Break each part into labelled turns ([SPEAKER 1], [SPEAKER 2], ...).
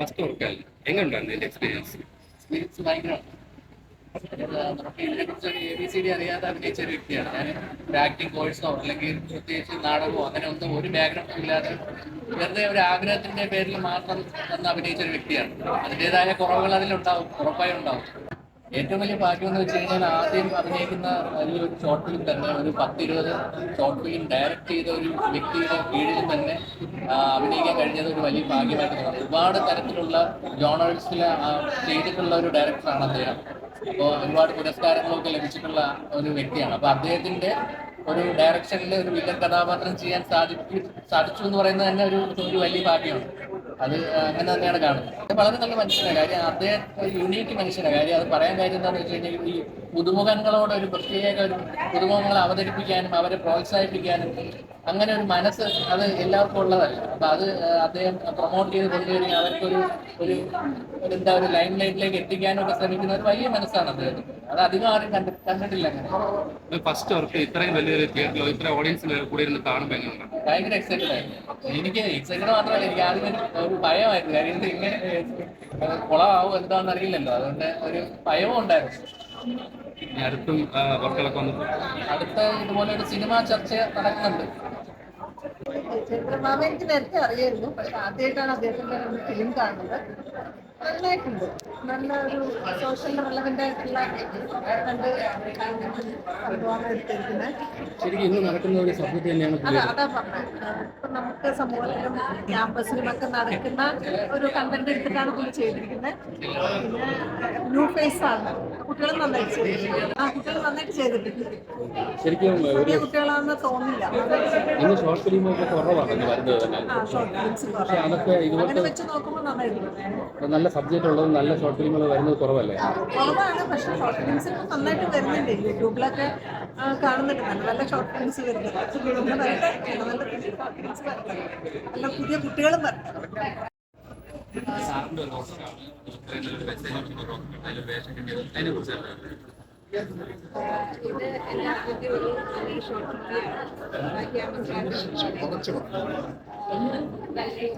[SPEAKER 1] First വർക്കല്ല എങ്ങനെയുണ്ടായിരുന്നു ഇതിന്റെ എക്സ്പീരിയൻസ്
[SPEAKER 2] എക്സ്പീരിയൻസ് ഭയങ്കരമാണ്. എ ബി സി ഡി അറിയാതെ അഭിനയിച്ച ഒരു ഞാൻ ആക്ടിങ് കോഴ്സോ അല്ലെങ്കിൽ പ്രത്യേകിച്ച് നാടകമോ അങ്ങനെ ഒന്നും ഒരു ബാക്ക്ഗ്രൗണ്ട് ഇല്ലാതെ വെറുതെ ഒരു ആഗ്രഹത്തിന്റെ പേരിൽ മാത്രം വന്ന് അഭിനയിച്ച ഒരു വ്യക്തിയാണ്. അതിന്റെതായ കുറവുകൾ അതിലുണ്ടാവും ഉറപ്പായും ഉണ്ടാവും. ഏറ്റവും വലിയ ഭാഗ്യം എന്ന് വെച്ച് കഴിഞ്ഞാൽ ആദ്യം അഭിനയിക്കുന്ന ഒരു ഷോർട്ട് ഫിലിം തന്നെ ഒരു പത്തിരുപത് ഷോർട്ട് ഫിലിം ഡയറക്റ്റ് ചെയ്ത ഒരു വ്യക്തിയുടെ കീഴിൽ തന്നെ അഭിനയിക്കാൻ കഴിഞ്ഞത് ഒരു വലിയ ഭാഗ്യമായിട്ട് തോന്നുന്നു ഒരുപാട് തരത്തിലുള്ള ജോണേഴ്സിൽ ചെയ്തിട്ടുള്ള ഒരു ഡയറക്ടറാണ് അദ്ദേഹം. അപ്പോൾ ഒരുപാട് പുരസ്കാരങ്ങളൊക്കെ ലഭിച്ചിട്ടുള്ള ഒരു വ്യക്തിയാണ്. അപ്പോൾ അദ്ദേഹത്തിന്റെ ഒരു ഡയറക്ഷനിൽ ഒരു വില്ലൻ കഥാപാത്രം ചെയ്യാൻ സാധിക്കും സാധിച്ചു എന്ന് പറയുന്നത് തന്നെ ഒരു ഒരു വലിയ ഭാഗ്യമാണ്. അത് അങ്ങനെ തന്നെയാണ് കാണുന്നത്. വളരെ നല്ല മനുഷ്യനാണ്. കാര്യം അദ്ദേഹം ഒരു യുണീക്ക് മനുഷ്യനാണ്. കാര്യം അത് പറയാൻ കാര്യം എന്താണെന്ന് വെച്ച് കഴിഞ്ഞാൽ ഈ പുതുമുഖങ്ങളോട് ഒരു പ്രത്യേക ഒരു പുതുമുഖങ്ങളെ അവതരിപ്പിക്കാനും അവരെ പ്രോത്സാഹിപ്പിക്കാനും അങ്ങനെ ഒരു മനസ്സ് അത് എല്ലാവർക്കും ഉള്ളതല്ല. അപ്പൊ അത് അദ്ദേഹം പ്രൊമോട്ട് ചെയ്ത് കൊണ്ടുവരികയും അവർക്കൊരു ഒരു എന്താ ഒരു ലൈൻ ലൈറ്റിലേക്ക് എത്തിക്കാനും ഒക്കെ ശ്രമിക്കുന്ന ഒരു വലിയ മനസ്സാണ് അദ്ദേഹം. അത് അധികം ആരും കണ്ടി കണ്ടിട്ടില്ല അങ്ങനെ.
[SPEAKER 1] ഫസ്റ്റ് വർക്ക് ഇത്രയും വലിയൊരു തിയേറ്ററിലോ ഇത്ര ഓഡിയൻസിൽ കൂടി ഇരുന്ന് കാണുമ്പോൾ എങ്ങനെയുണ്ട്?
[SPEAKER 2] ഭയങ്കര എക്സൈറ്റഡ് ആയിരുന്നു എനിക്ക് എക്സൈറ്റഡ് മാത്രമല്ല. എനിക്ക് ആദ്യം ഒരു- ഒരു ഭയമായിരുന്നു. കാര്യം ഇത് ഇങ്ങനെ കുളമാവും എന്താണെന്ന് അറിയില്ലല്ലോ. അതുകൊണ്ട് ഒരു ഭയവും ഉണ്ടായിരുന്നു.
[SPEAKER 1] അടുത്തും
[SPEAKER 2] അടുത്ത ഇതുപോലെ ഒരു സിനിമ ചർച്ച നടക്കുന്നുണ്ട്.
[SPEAKER 3] ചന്ദ്രമാമ എനിക്ക് നേരത്തെ അറിയായിരുന്നു പക്ഷെ ആദ്യമായിട്ടാണ് അദ്ദേഹത്തിന്റെ ഫിലിം കാണുന്നത്. നന്നായിട്ടുണ്ട്. നല്ല ഒരു സോഷ്യൽ റെലവെന്റ് ആയിട്ടുള്ള കണ്ട് സംഭവമാണ് എടുത്തിരിക്കുന്നത്. അതാ അതാ പറഞ്ഞത്. ഇപ്പൊ നമുക്ക് സമൂഹത്തിലും ക്യാമ്പസിലും ഒക്കെ നടക്കുന്ന ഒരു കണ്ടന്റ് എടുത്തിട്ടാണ് പുള്ളി ചെയ്തിരിക്കുന്നത്. പിന്നെ ന്യൂ ഫേസ് ആണ്. കുട്ടികൾ നന്നായിട്ട് ചെയ്തിട്ടുണ്ട് ആ കുട്ടികൾ നന്നായിട്ട് ചെയ്തിട്ടുണ്ട്
[SPEAKER 1] ശരിക്കും
[SPEAKER 3] പുതിയ കുട്ടികളാണെന്ന് തോന്നില്ല
[SPEAKER 1] ഇന്ന് ഷോർട്ട് ഫിലിമൊക്കെ കുറവാണ് വരുന്നത് തന്നെ.
[SPEAKER 3] ആ ഷോർട്ട് ഫിലിംസ്
[SPEAKER 1] പക്ഷെ അതൊക്കെ ഇതുപോലത്തെ
[SPEAKER 3] വെച്ച് നോക്കുമ്പോൾ നന്നായിട്ടുണ്ട്
[SPEAKER 1] നല്ല സബ്ജക്റ്റ് ഉള്ളത് നല്ല ഷോർട്ട് ഫിലിമുകൾ വരുന്നത് കുറവല്ലേ?
[SPEAKER 3] കുറവാണ് പക്ഷെ ഷോർട്ട് ഫിലിംസ് നന്നായിട്ട് വരുന്നുണ്ട്. യൂട്യൂബിലൊക്കെ ആ, കാണുന്നുണ്ട്. നല്ല നല്ല ഷോർട്ട് ഫിലിംസ് വരുന്നുണ്ട്. നല്ല നല്ല നല്ല ഷോർട്ട് ഫിലിംസ് നല്ല പുതിയ കുട്ടികളും വരട്ടെ
[SPEAKER 1] സാറിന്റെ ഒരു ഓഫറാണ്. നല്ലൊരു മെസ്സേജ് നല്ലൊരു വേഷം കിട്ടിയത് അതിനെ കുറിച്ചാണ്
[SPEAKER 4] ഇത് എല്ലാ പുതിയ ഒരു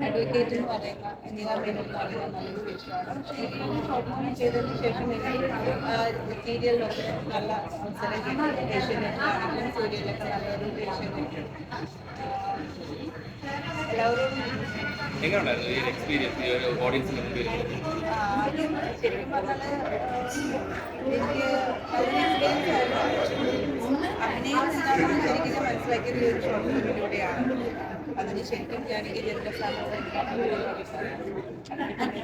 [SPEAKER 4] അഡ്വക്കേറ്റ് എന്ന് പറയുന്ന നീല മേനോൻ പറയുന്ന നല്ലൊരു വിഷയമാണ് പക്ഷേ ഈ ഷോർട്ട് മൂവി ചെയ്തതിന് ശേഷം എനിക്ക് സീരിയലിലൊക്കെ നല്ല അവസരം കിട്ടി ഏഷ്യനെറ്റിലാണെങ്കിലും സൂര്യയിലൊക്കെ നല്ലൊരു വേഷം കിട്ടി എല്ലാവരോടും
[SPEAKER 1] എങ്ങനെയുണ്ടായിരുന്നു ഈ ഒരു എക്സ്പീരിയൻസ് ഈ ഒരു ഓഡിയൻസിന് മുമ്പിൽ
[SPEAKER 4] ആദ്യം ശരിക്കും പറഞ്ഞാൽ എനിക്ക് അതൊരു എക്സ്പീരിയൻസ് ആയിരുന്നു അഭിനയം എന്താണെന്ന് ശരിക്കും ഞാൻ മനസ്സിലാക്കിയത് ഒരു ഷോർട്ട് ഫിലിമിലൂടെയാണ് അതിന് ശരിക്കും ഞാൻ ഈ ജനറൽ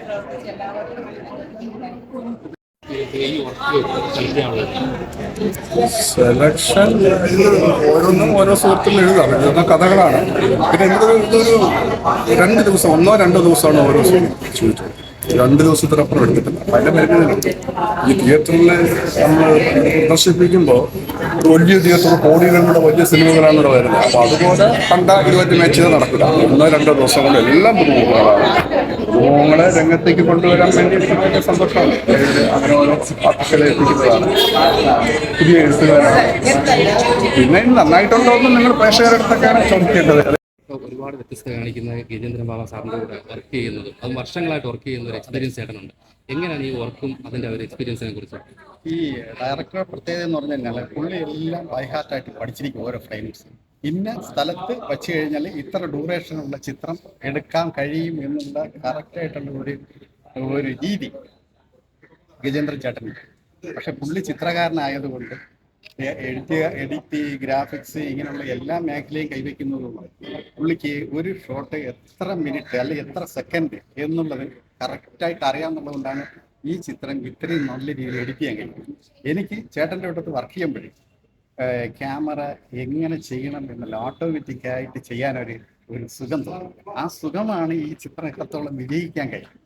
[SPEAKER 4] പ്രവർത്തിച്ച എല്ലാവർക്കും
[SPEAKER 5] സെലക്ഷൻ ഓരോന്നും ഓരോ സുഹൃത്തും എഴുതാം എഴുതുന്ന കഥകളാണ്. പിന്നെ എന്തൊരു രണ്ട് ദിവസം ഒന്നോ രണ്ടോ ദിവസമാണ് ഓരോ ചോദിച്ചത് രണ്ട് ദിവസത്തിനപ്പുറം എടുത്തിട്ടില്ല. പല മരുന്നുകളുണ്ട് ഈ തിയേറ്ററിൽ നമ്മൾ പ്രദർശിപ്പിക്കുമ്പോൾ വലിയ തിയേറ്റർ കോടികളുടെ വലിയ സിനിമകളാണ് ഇവിടെ വരുന്നത്. അപ്പോൾ അതുപോലെ കണ്ട ഇരുപത്തി മാച്ച് നടക്കില്ല. ഒന്നോ രണ്ടോ ദിവസം കൊണ്ട് എല്ലാം പുതുമുഖങ്ങളാണ്. പുതുമുഖങ്ങളെ രംഗത്തേക്ക് കൊണ്ടുവരാൻ വേണ്ടി സന്തോഷമാണ് അങ്ങനെ ഓരോ പാർട്ടികളെ എത്തിക്കുന്നതാണ്. പുതിയ എഴുത്തുകാരാണ്. പിന്നെ നന്നായിട്ടുണ്ടോ എന്ന് നിങ്ങൾ പ്രേക്ഷകരുടെ ചോദിക്കേണ്ടത്.
[SPEAKER 1] ഇപ്പോൾ ഒരുപാട് വ്യത്യസ്തത കാണിക്കുന്ന ഗജേന്ദ്രൻ സാറിന്റെ കൂടെ വർക്ക് ചെയ്യുന്നത് അത് വർഷങ്ങളായിട്ട് വർക്ക് ചെയ്യുന്ന ഒരു എക്സ്പീരിയൻസ് ചേട്ടനുണ്ട്. എങ്ങനെയാണ് ഈ വർക്കും അതിന്റെ ഒരു എക്സ്പീരിയൻസിനെ കുറിച്ച്?
[SPEAKER 6] ഈ ഡയറക്ടറുടെ പ്രത്യേകത എന്ന് പറഞ്ഞു കഴിഞ്ഞാൽ പുള്ളി എല്ലാം ബൈഹാർട്ടായിട്ട് പഠിച്ചിരിക്കും ഓരോ ഫ്രെയിംസ് ഇന്ന സ്ഥലത്ത് വെച്ച് കഴിഞ്ഞാൽ ഇത്ര ഡ്യൂറേഷനുള്ള ചിത്രം എടുക്കാൻ കഴിയും എന്നുള്ള കറക്റ്റായിട്ടുള്ള ഒരു ഒരു രീതി ഗജേന്ദ്രൻ ചേട്ടൻ പക്ഷെ പുള്ളി ചിത്രകാരനായതുകൊണ്ട് എഡിറ്റ് എഡിറ്റ് ഗ്രാഫിക്സ് ഇങ്ങനെയുള്ള എല്ലാ മേഖലയും കൈവയ്ക്കുന്നതുകൊണ്ട് പുള്ളിക്ക് ഒരു ഷോട്ട് എത്ര മിനിറ്റ് അല്ലെങ്കിൽ എത്ര സെക്കൻഡ് എന്നുള്ളത് കറക്റ്റായിട്ട് അറിയാമെന്നുള്ളതുകൊണ്ടാണ് ഈ ചിത്രം ഇത്രയും നല്ല രീതിയിൽ എഡിറ്റ് ചെയ്യാൻ കഴിയും എനിക്ക് ചേട്ടന്റെ അടുത്ത് വർക്ക് ചെയ്യുമ്പോഴേ ക്യാമറ എങ്ങനെ ചെയ്യണം എന്നുള്ള ഓട്ടോമാറ്റിക്കായിട്ട് ചെയ്യാനൊരു ഒരു സുഖം തോന്നും ആ സുഖമാണ് ഈ ചിത്രം എത്രത്തോളം വിജയിക്കാൻ കഴിയും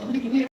[SPEAKER 1] ചെറിയ